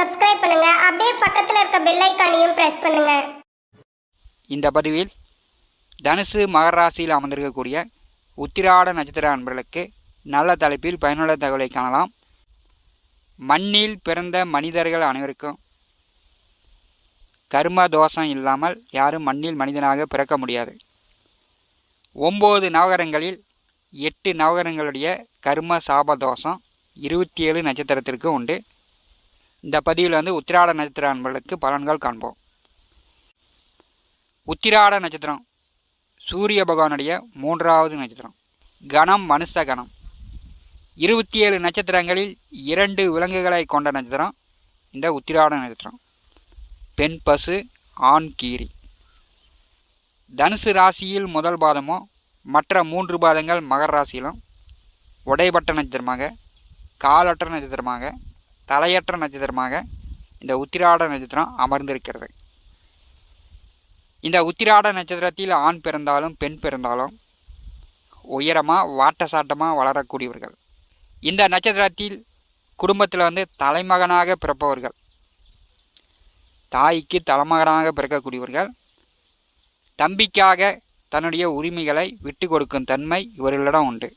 Subscribe பண்ணுங்க. அப்படியே பக்கத்தில் இருக்க பெல் ஐக்கானையும் பிரஸ் பண்ணுங்க. இந்த பதிவில் தனுசு மகர ராசியில் அமர்ந்திருக்கக்கூடிய உத்திராட நட்சத்திர அன்பர்களுக்கு நல்ல தலைப்பில் பயனுள்ள தகவலை காணலாம். மண்ணில் பிறந்த மனிதர்கள் அனைவருக்கும் கர்ம தோஷம் இல்லாமல் யாரும் மண்ணில் மனிதனாக பிறக்க முடியாது. ஒம்பது நவகரங்களில் எட்டு நவகரங்களுடைய கர்ம சாப தோஷம் இருபத்தி ஏழு நட்சத்திரத்திற்கு உண்டு. இந்த பதிவில் வந்து உத்திராட நட்சத்திர அன்பர்களுக்கு பலன்கள் காண்போம். உத்திராட நட்சத்திரம் சூரிய பகவானுடைய மூன்றாவது நட்சத்திரம் கணம் மனுஷ கணம். இருபத்தி ஏழு நட்சத்திரங்களில் இரண்டு விலங்குகளை கொண்ட நட்சத்திரம் இந்த உத்திராட நட்சத்திரம். பெண் பசு ஆண் கீரி. தனுசு ராசியில் முதல் பாதமோ மற்ற மூன்று பாதங்கள் மகர ராசியிலும் உடைபட்ட நட்சத்திரமாக காலற்ற நட்சத்திரமாக தலையற்ற நட்சத்திரமாக இந்த உத்திராட நட்சத்திரம் அமர்ந்திருக்கிறது. இந்த உத்திராட நட்சத்திரத்தில் ஆண் பிறந்தாலும் பெண் பிறந்தாலும் உயரமாக வாட்ட சாட்டமாக வளரக்கூடியவர்கள். இந்த நட்சத்திரத்தில் குடும்பத்தில் வந்து தலைமகனாக பிறப்பவர்கள். தாய்க்கு தலைமகனாக பிறக்கக்கூடியவர்கள். தம்பிக்காக தன்னுடைய உரிமைகளை விட்டு கொடுக்கும் தன்மை இவர்களிடம் உண்டு.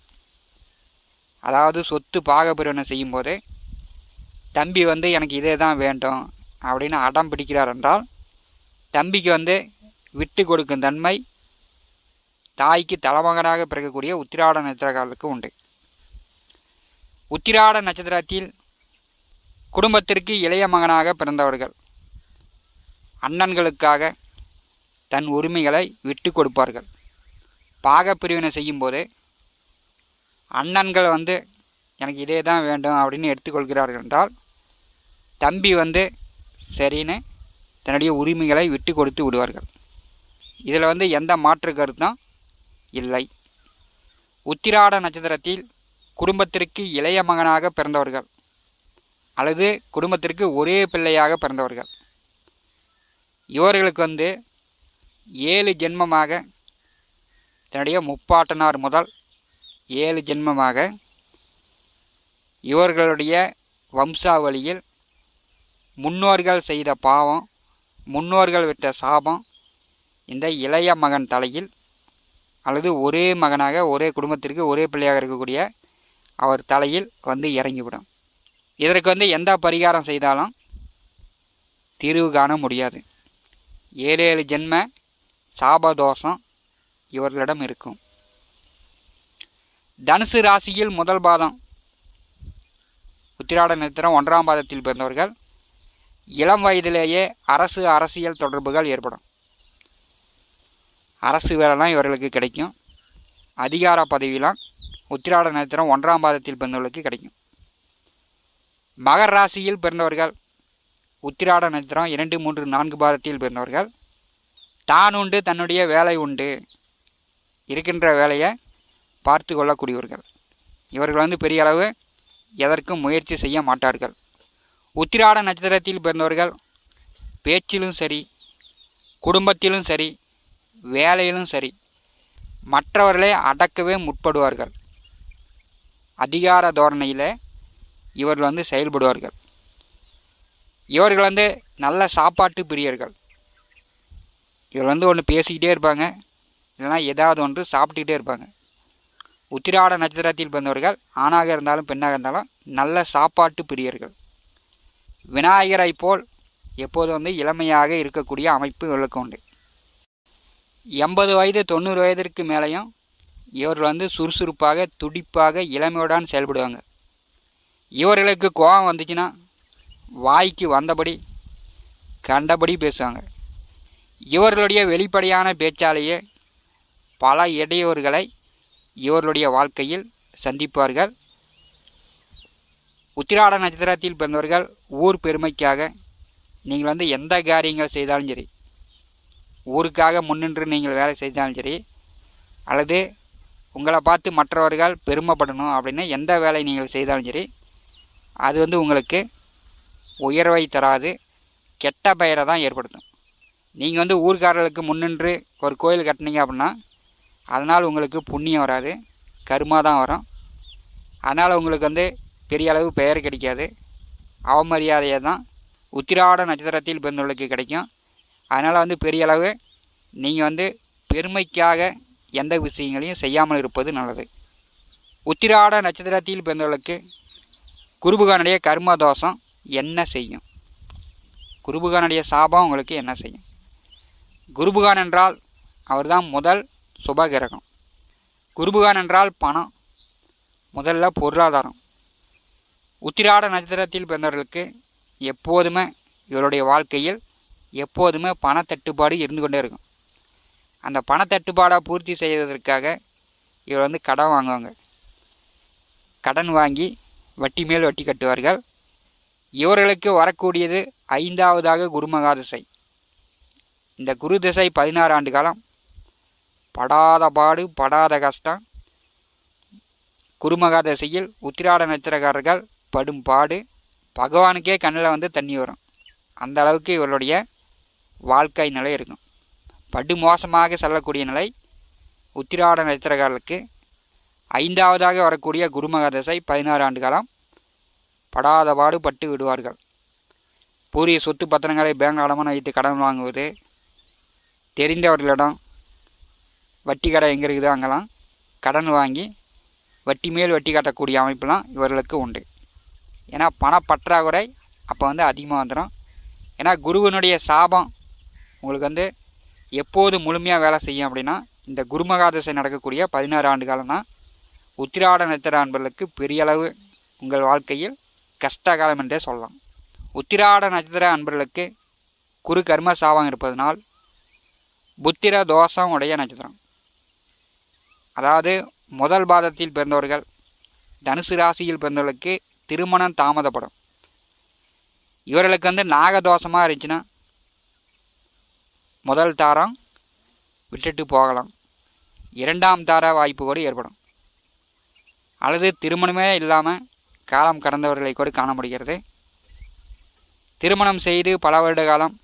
அதாவது சொத்து பாகப்பிரிவினை செய்யும்போது தம்பி வந்து எனக்கு இதே தான் வேண்டும் அப்படின்னு அடம் பிடிக்கிறார் என்றால் தம்பிக்கு வந்து விட்டு கொடுக்கும் தன்மை தாய்க்கு தலைமகனாக பிறக்கக்கூடிய உத்திராட நட்சத்திரக்காரர்களுக்கு உண்டு. உத்திராட நட்சத்திரத்தில் குடும்பத்திற்கு இளைய மகனாக பிறந்தவர்கள் அண்ணன்களுக்காக தன் உரிமைகளை விட்டு கொடுப்பார்கள். பாகப்பிரிவினை செய்யும்போது அண்ணன்கள் வந்து எனக்கு இதே தான் வேண்டும் அப்படின்னு எடுத்துக்கொள்கிறார்கள் என்றால் தம்பி வந்து சரின்னு தன்னுடைய உரிமைகளை விட்டு கொடுத்து விடுவார்கள். இதில் வந்து எந்த மாற்று கருத்தும் இல்லை. உத்திராட நட்சத்திரத்தில் குடும்பத்திற்கு இளைய மகனாக பிறந்தவர்கள் அல்லது குடும்பத்திற்கு ஒரே பிள்ளையாக பிறந்தவர்கள். இவர்களுக்கு வந்து ஏழு ஜென்மமாக தன்னுடைய முப்பாட்டனார் முதல் ஏழு ஜென்மமாக இவர்களுடைய வம்சாவளியில் முன்னோர்கள் செய்த பாவம் முன்னோர்கள் விட்ட சாபம் இந்த இளைய மகன் தலையில் அல்லது ஒரே மகனாக ஒரே குடும்பத்திற்கு ஒரே பிள்ளையாக இருக்கக்கூடிய அவர் தலையில் வந்து இறங்கிவிடும். இதற்கு வந்து எந்த பரிகாரம் செய்தாலும் தீர்வு காண முடியாது. ஏழு ஏழு ஜென்ம சாபதோஷம் இவர்களிடம் இருக்கும். தனுசு ராசியில் முதல் பாதம் உத்திராட நட்சத்திரம் ஒன்றாம் பாதத்தில் பிறந்தவர்கள். இளம் வயதிலேயே அரசு அரசியல் தொடர்புகள் ஏற்படும். அரசு வேலைலாம் இவர்களுக்கு கிடைக்கும். அதிகார பதவியெலாம் உத்திராட நட்சத்திரம் ஒன்றாம் பாதத்தில் பிறந்தவர்களுக்கு கிடைக்கும். மகர ராசியில் பிறந்தவர்கள் உத்திராட நட்சத்திரம் இரண்டு மூன்று நான்கு பாதத்தில் பிறந்தவர்கள் தான் உண்டு தன்னுடைய வேலை உண்டு இருக்கின்ற வேலையை பார்த்து கொள்ளக்கூடியவர்கள். இவர்கள் வந்து பெரிய அளவு எதற்கும் முயற்சி செய்ய மாட்டார்கள். உத்திராட நட்சத்திரத்தில் பிறந்தவர்கள் பேச்சிலும் சரி குடும்பத்திலும் சரி வேலையிலும் சரி மற்றவர்களை அடக்கவே முற்படுவார்கள். அதிகார தோரணையில் இவர்கள் வந்து செயல்படுவார்கள். இவர்கள் வந்து நல்ல சாப்பாட்டு பிரியர்கள். இவர் வந்து ஒன்று பேசிக்கிட்டே இருப்பாங்க இல்லைனா ஏதாவது ஒன்று சாப்பிட்டுக்கிட்டே இருப்பாங்க. உத்திராட நட்சத்திரத்தில் பிறந்தவர்கள் ஆணாக இருந்தாலும் பெண்ணாக இருந்தாலும் நல்ல சாப்பாட்டு பிரியர்கள். விநாயகரை போல் எப்போதும் வந்து இளமையாக இருக்கக்கூடிய அமைப்பு இவர்களுக்கு உண்டு. எண்பது வயது தொண்ணூறு வயதிற்கு மேலேயும் இவர்கள் வந்து சுறுசுறுப்பாக துடிப்பாக இளமையுடன் செயல்படுவாங்க. இவர்களுக்கு கோபம் வந்துச்சுன்னா வாய்க்கு வந்தபடி கண்டபடி பேசுவாங்க. இவர்களுடைய வெளிப்படையான பேச்சாலேயே பல இடையூறுகளை இவர்களுடைய வாழ்க்கையில் சந்திப்பார்கள். உத்திராட நட்சத்திரத்தில் பிறந்தவர்கள் ஊர் பெருமைக்காக நீங்கள் வந்து எந்த காரியங்கள் செய்தாலும் சரி ஊருக்காக முன்னின்று நீங்கள் வேலை செய்தாலும் சரி அல்லது உங்களை பார்த்து மற்றவர்கள் பெருமைப்படணும் அப்படின்னு எந்த வேலை நீங்கள் செய்தாலும் சரி அது வந்து உங்களுக்கு உயர்வை தராது கெட்ட பெயரை தான் ஏற்படுத்தும். நீங்கள் வந்து ஊர்க்காரர்களுக்கு முன்னின்று ஒரு கோயில் கட்டினீங்க அப்படின்னா அதனால் உங்களுக்கு புண்ணியம் வராது கருமா தான் வரும். அதனால் உங்களுக்கு வந்து பெரிய அளவு பெயர் கிடைக்காது. அவமரியாதையை தான் உத்திராட நட்சத்திரத்தில் பிறந்தவர்களுக்கு கிடைக்கும். அதனால் வந்து பெரிய அளவு நீங்கள் வந்து பெருமைக்காக எந்த விஷயங்களையும் செய்யாமல் இருப்பது நல்லது. உத்திராட நட்சத்திரத்தில் பிறந்தவர்களுக்கு குருபுகானுடைய கர்ம தோஷம் என்ன செய்யும்? குருபுகானுடைய சாபம் உங்களுக்கு என்ன செய்யும்? குருபுகான் என்றால் அவர்தான் முதல் சுபகிரகம். குருபுகான் என்றால் பணம். முதல்ல பொருளாதாரம். உத்திராட நட்சத்திரத்தில் பிறந்தவர்களுக்கு எப்போதுமே இவருடைய வாழ்க்கையில் எப்போதுமே பணத்தட்டுப்பாடு இருந்து கொண்டே இருக்கும். அந்த பணத்தட்டுப்பாடை பூர்த்தி செய்வதற்காக இவர் வந்து கடன் வாங்குவாங்க. கடன் வாங்கி வட்டி மேல் வட்டி கட்டுவார்கள். இவர்களுக்கு வரக்கூடியது ஐந்தாவதாக குருமகாதிசை இந்த குரு திசை பதினாறு ஆண்டு காலம் படாத பாடு படாத கஷ்டம். குருமகாதிசையில் உத்திராட நட்சத்திரக்காரர்கள் படும் பாடு பகவானுக்கே கண்ணில் வந்து தண்ணி வரும். அந்த அளவுக்கு இவர்களுடைய வாழ்க்கை நிலை இருக்கும். படு மோசமாக செல்லக்கூடிய நிலை உத்திராட நட்சத்திரக்காரர்களுக்கு. ஐந்தாவதாக வரக்கூடிய குருமக தசை பதினாறு ஆண்டு காலம் படாத பாடு பட்டு விடுவார்கள். பூரிய சொத்து பத்திரங்களை பேங்க் அடமான வைத்து கடன் வாங்குவது தெரிந்தவர்களிடம் வட்டி கடை எங்கே இருக்குதோ அங்கெல்லாம் கடன் வாங்கி வட்டி மேல் வட்டி கட்டக்கூடிய அமைப்பெல்லாம் இவர்களுக்கு உண்டு. ஏன்னா பணப்பற்றாக்குறை அப்போ வந்து அதிகமாக வந்துடும் ஏன்னா குருவனுடைய சாபம் உங்களுக்கு வந்து எப்போது முழுமையாக வேலை செய்யும் அப்படின்னா இந்த குருமகாதசை நடக்கக்கூடிய பதினாறு ஆண்டு காலம் தான். உத்திராட நட்சத்திர அன்பர்களுக்கு பெரிய அளவு உங்கள் வாழ்க்கையில் கஷ்ட காலம் என்றே சொல்லலாம். உத்திராட நட்சத்திர அன்பர்களுக்கு குரு கர்ம சாபம் இருப்பதனால் புத்திர தோஷம் உடைய நட்சத்திரம். அதாவது முதல் பாதத்தில் பிறந்தவர்கள் தனுசு ராசியில் பிறந்தவர்களுக்கு திருமணம் தாமதப்படும். இவர்களுக்கு வந்து நாகதோஷமாக இருந்துச்சுன்னா முதல் தாரம் விட்டுட்டு போகலாம். இரண்டாம் தார வாய்ப்பு கூட ஏற்படும். அல்லது திருமணமே இல்லாமல் காலம் கடந்தவர்களை கூட காண முடிகிறது. திருமணம் செய்து பல வருட காலம்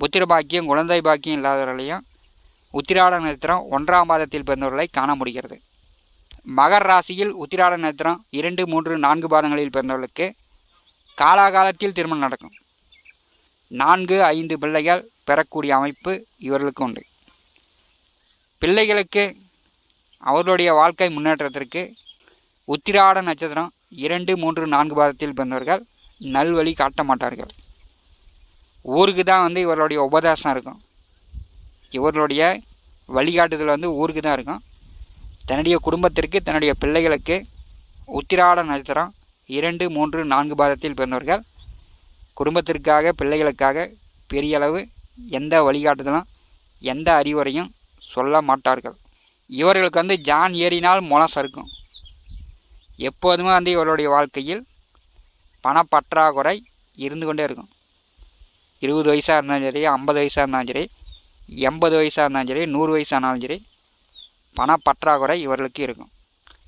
புத்திர பாக்கியம் குழந்தை பாக்கியம் இல்லாதவர்களையும் உத்திராட நட்சத்திரம் ஒன்றாம் மாதத்தில் பிறந்தவர்களை காண முடிகிறது. மகர் ராசியில் உத்திராட நட்சத்திரம் இரண்டு மூன்று நான்கு பாதங்களில் பிறந்தவர்களுக்கு காலாகாலத்தில் திருமணம் நடக்கும். நான்கு ஐந்து பிள்ளைகள் பெறக்கூடிய அமைப்பு இவர்களுக்கு உண்டு. பிள்ளைகளுக்கு அவர்களுடைய வாழ்க்கை முன்னேற்றத்திற்கு உத்திராட நட்சத்திரம் இரண்டு மூன்று நான்கு பாதத்தில் பிறந்தவர்கள் நல்வழி காட்ட மாட்டார்கள். ஊருக்கு தான் வந்து இவர்களுடைய உபதேசம் இருக்கும். இவர்களுடைய வழிகாட்டுதல் வந்து ஊருக்கு தான் இருக்கும். தன்னுடைய குடும்பத்திற்கு தன்னுடைய பிள்ளைகளுக்கு உத்திராட நட்சத்திரம் இரண்டு மூன்று நான்கு பாதத்தில் பிறந்தவர்கள். குடும்பத்திற்காக பிள்ளைகளுக்காக பெரிய அளவு எந்த வழிகாட்டுதலும் எந்த அறிவுரையும் சொல்ல மாட்டார்கள். இவர்களுக்கு வந்து ஜான் ஏறினால் முளம் சறுக்கும். எப்போதுமே வந்து இவர்களுடைய வாழ்க்கையில் பணப்பற்றாக்குறை இருந்து கொண்டே இருக்கும். இருபது வயசாக இருந்தாலும் சரி ஐம்பது வயசாக இருந்தாலும் சரி எண்பது வயசாக இருந்தாலும் சரி நூறு வயசானாலும் சரி பணப்பற்றாக்குறை இவர்களுக்கு இருக்கும்.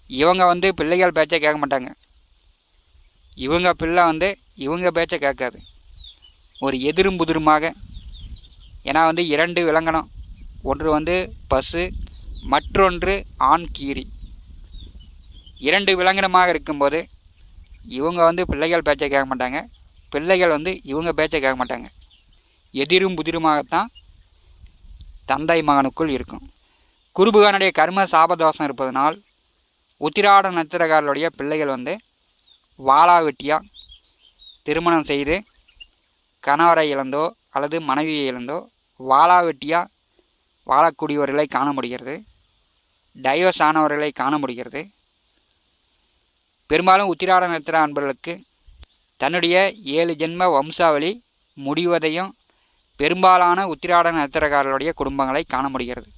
இவங்க வந்து பிள்ளைகள் பேச்சை கேட்க மாட்டாங்க. இவங்க பிள்ளை வந்து இவங்க பேச்சை கேட்காது. ஒரு எதிரும் புதிருமாக. ஏன்னா வந்து இரண்டு விலங்கனம் ஒன்று வந்து பசு மற்றொன்று ஆண் கீரி. இரண்டு விலங்கினமாக இருக்கும்போது இவங்க வந்து பிள்ளைகள் பேச்சை கேட்க மாட்டாங்க. பிள்ளைகள் வந்து இவங்க பேச்சை கேட்க மாட்டாங்க. எதிரும் புதிருமாகத்தான் தந்தை மகனுக்குள் இருக்கும். குருபுகானுடைய கர்ம சாபதோஷம் இருப்பதனால் உத்திராட நட்சத்திரக்காரருடைய பிள்ளைகள் வந்து வாளா வெட்டியாக திருமணம் செய்து கணவரை இழந்தோ அல்லது மனைவியை இழந்தோ வாளா வெட்டியாக வாழக்கூடியவர்களை காண முடிகிறது. டைவர்ஸ் ஆனவர்களை காண முடிகிறது. பெரும்பாலும் உத்திராட நட்சத்திர அன்பர்களுக்கு தன்னுடைய ஏழு ஜென்ம வம்சாவளி முடிவதையும் பெரும்பாலான உத்திராட நட்சத்திரக்காரர்களுடைய குடும்பங்களை காண முடிகிறது.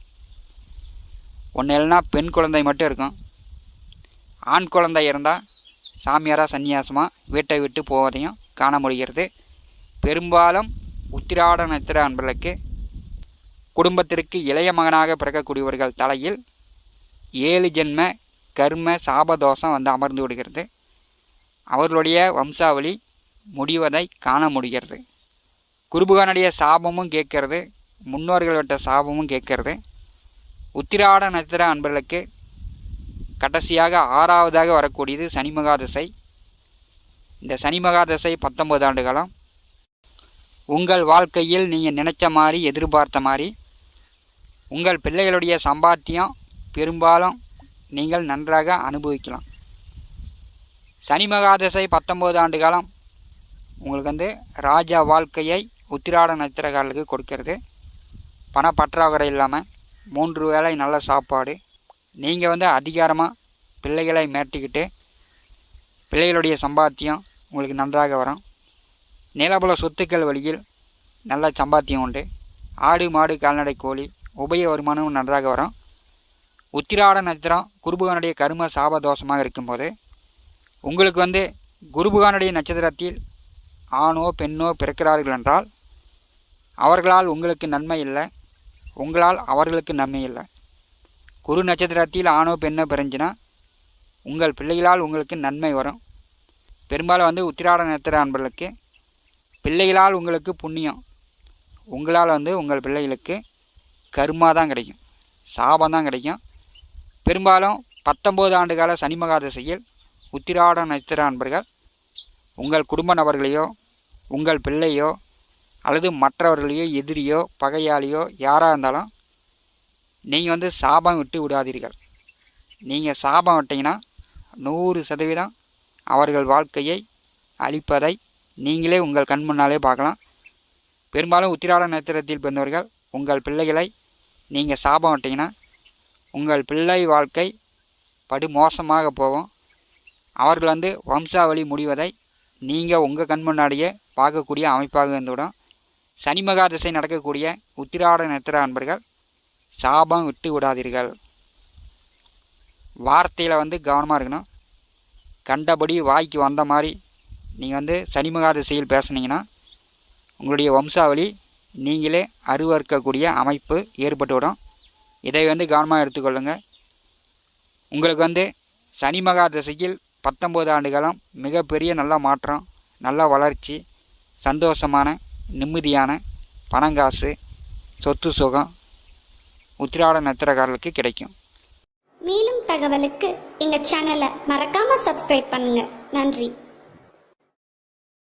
ஒன்று இல்லைன்னா பெண் குழந்தை மட்டும் இருக்கும். ஆண் குழந்தை இருந்தால் சாமியாராக சன்னியாசமாக வீட்டை விட்டு போவதையும் காண முடிகிறது. பெரும்பாலும் உத்திராட நட்சத்திர அன்பர்களுக்கு குடும்பத்திற்கு இளைய மகனாக பிறக்கக்கூடியவர்கள் தலையில் ஏழு ஜென்ம கர்ம சாபதோஷம் வந்து அமர்ந்து விடுகிறது. அவர்களுடைய வம்சாவளி முடிவதை காண முடிகிறது. குருபுகானுடைய சாபமும் கேட்கறது முன்னோர்கள் விட்ட சாபமும் கேட்கறது. உத்திராட நட்சத்திர அன்பர்களுக்கு கடைசியாக ஆறாவதாக வரக்கூடியது சனி மகாதசை. இந்த சனி மகாதசை பத்தொன்பது ஆண்டு காலம். உங்கள் வாழ்க்கையில் நீங்கள் நினைச்ச மாதிரி எதிர்பார்த்த மாதிரி உங்கள் பிள்ளைகளுடைய சம்பாத்தியம் பெரும்பாலும் நீங்கள் நன்றாக அனுபவிக்கலாம். சனி மகாதசை பத்தொம்போது ஆண்டு காலம் உங்களுக்கு வந்து ராஜா வாழ்க்கையை உத்திராட நட்சத்திரக்காரர்களுக்கு கொடுக்கறது. பண பற்றாக்குறை இல்லாமல் மூன்று வேளை நல்ல சாப்பாடு. நீங்கள் வந்து அதிகாரமாக பிள்ளைகளை மேட்டிக்கிட்டு பிள்ளைகளுடைய சம்பாத்தியம் உங்களுக்கு நன்றாக வரும். நிலபல சொத்துக்கள் வழியில் நல்ல சம்பாத்தியம் உண்டு. ஆடு மாடு கால்நடை கோழி உபய வருமானமும் நன்றாக வரும். உத்திராட நட்சத்திரம் குருபகானுடைய கரும சாப தோஷமாக இருக்கும்போது உங்களுக்கு வந்து குருபகானுடைய நட்சத்திரத்தில் ஆணோ பெண்ணோ பிறக்கிறார்கள் என்றால் அவர்களால் உங்களுக்கு நன்மை இல்லை. உங்களால் அவர்களுக்கு நன்மை இல்லை. குரு நட்சத்திரத்தில் ஆணோ பெண்ணோ பிறஞ்சினா உங்கள் பிள்ளைகளால் உங்களுக்கு நன்மை வரும். பெரும்பாலும் வந்து உத்திராட நட்சத்திர அன்பர்களுக்கு பிள்ளைகளால் உங்களுக்கு புண்ணியம். உங்களால் வந்து உங்கள் பிள்ளைகளுக்கு கருமா தான் கிடைக்கும். சாபம் தான் கிடைக்கும். பெரும்பாலும் பத்தொம்போது ஆண்டு கால சனி உத்திராட நட்சத்திர அன்பர்கள் உங்கள் குடும்ப நபர்களையோ உங்கள் பிள்ளையோ அல்லது மற்றவர்களையோ எதிரியோ பகையாளியோ யாராக இருந்தாலும் நீங்கள் வந்து சாபம் விட்டு விடாதீர்கள். நீங்கள் சாபம் விட்டீங்கன்னா நூறு சதவீதம் அவர்கள் வாழ்க்கையை அழிப்பதை நீங்களே உங்கள் கண் முன்னாலே பார்க்கலாம். பெரும்பாலும் உத்திராட நட்சத்திரத்தில் பிறந்தவர்கள் உங்கள் பிள்ளைகளை நீங்கள் சாபம் விட்டீங்கன்னா உங்கள் பிள்ளை வாழ்க்கை படு மோசமாக போகும். அவர்கள் வந்து வம்சாவளி முடிவதை நீங்கள் உங்கள் கண் முன்னாடியே பார்க்கக்கூடிய அமைப்பாக இருந்துவிடும். சனி மகாதசை நடக்கக்கூடிய உத்திராட நட்சத்திர அன்பர்கள் சாபம் விட்டு விடாதீர்கள். வார்த்தையில் வந்து கவனமாக இருக்கணும். கண்டபடி வாய்க்கு வந்த மாதிரி நீங்கள் வந்து சனி மகாதசையில் பேசுனீங்கன்னா உங்களுடைய வம்சாவளி நீங்களே அருவறுக்கக்கூடிய அமைப்பு ஏற்பட்டுவிடும் இதை வந்து கவனமாக எடுத்துக்கொள்ளுங்கள் உங்களுக்கு வந்து சனி மகாதசையில் பத்தொம்போது ஆண்டு காலம் மிகப்பெரிய நல்ல மாற்றம் நல்ல வளர்ச்சி சந்தோஷமான நிம்மதியான பணங்காசு சொத்து சுகம் உத்திராட நத்திரக்காரர்களுக்கு கிடைக்கும். மேலும் தகவலுக்கு எங்கள் சேனலை மறக்காமல் சப்ஸ்கிரைப் பண்ணுங்கள் நன்றி.